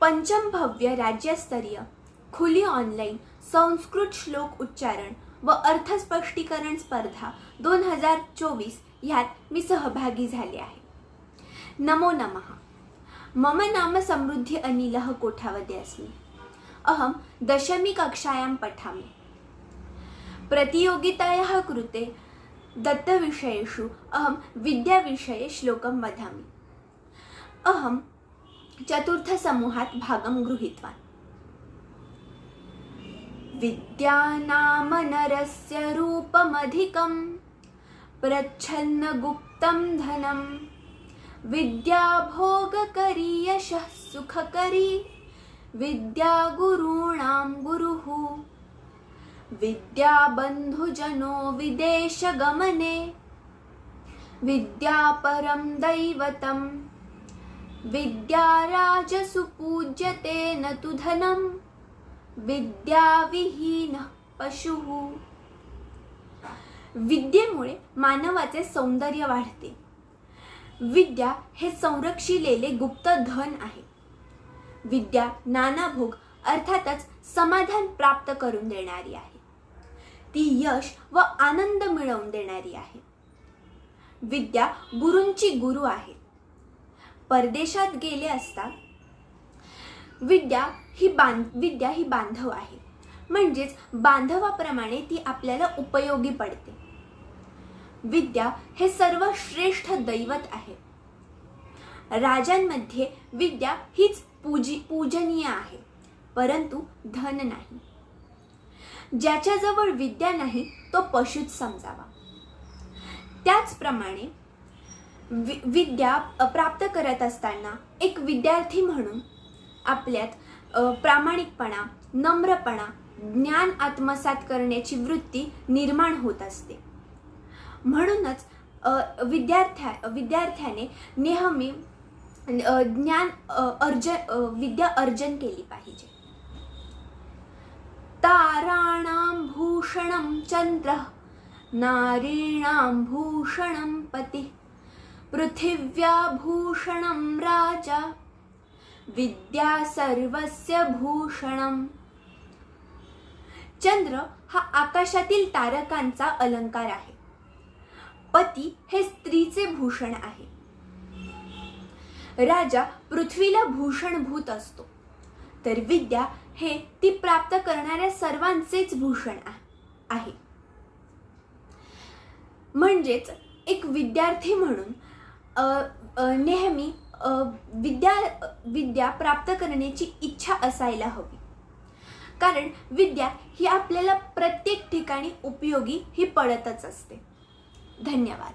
पंचम भव्य राज्यस्तरीय खुली ऑनलाईन संस्कृत श्लोक उच्चारण व अर्थस्पष्टीकरण स्पर्धा दोन हजार चोवीस ह्यात मी सहभागी झाले आहे. नमो नमः. मम नाम समृद्धी अनिलः कोठावदे अस्मि. अहं दशमी कक्षायां पठामि. प्रतियोगितायाः कृते दत्तविषयेषु अहं विद्याविषये श्लोकं वदामि. अहं चतुर्थसमूहात् भागं गृहीतवान्. विद्यानामनरस्य रूपमधिकं प्रच्छन्नगुप्तं धनं विद्या यशः सुखकरी विद्यागुरूणां गुरुः विद्याबन्धुजनो विदेशगमने विद्या दैवतम् दैवतं विद्या न तु धनं विद्याविहीनः पशुः। विद्येमुळे मानवाचे सौंदर्य वाढते. विद्या हे संरक्षिलेले गुप्त धन आहे. विद्या नानाभोग अर्थातच समाधान प्राप्त करून देणारी आहे. ती यश व आनंद मिळवून देणारी आहे. विद्या गुरूंची गुरु आहे. परदेशात गेले असता विद्या ही बांध विद्या ही बांधव आहे. म्हणजेच बांधवाप्रमाणे ती आपल्याला उपयोगी पडते. विद्या हे सर्व श्रेष्ठ दैवत आहे. राजांमध्ये विद्या हीच पूजी पूजनीय आहे परंतु धन नाही. ज्याच्याजवळ विद्या नाही तो पशुच समजावा. त्याचप्रमाणे वि विद्या प्राप्त करत असताना एक विद्यार्थी म्हणून आपल्यात प्रामाणिकपणा नम्रपणा ज्ञान आत्मसात करण्याची वृत्ती निर्माण होत असते. म्हणूनच विद्यार्थ्या विद्यार्थ्याने नेहमी ज्ञान अर्ज विद्या अर्जन केली पाहिजे. ताराणां भूषणं चंद्र नारीणां भूषणं पतिः पृथिव्या भूषणं राजा। विद्या सर्वस्य भूषणं। चंद्र हा आकाशातील तारकांचा अलंकार आहे. पती हे स्त्रीचे भूषण आहे. राजा पृथ्वीला भूषणभूत असतो. तर विद्या हे ती प्राप्त करणाऱ्या सर्वांचेच भूषण आहे. म्हणजेच एक विद्यार्थी म्हणून नेहमी विद्या विद्या प्राप्त करण्याची इच्छा असायला हवी. कारण विद्या ही आपल्याला प्रत्येक ठिकाणी उपयोगी ही पडतच असते. धन्यवाद.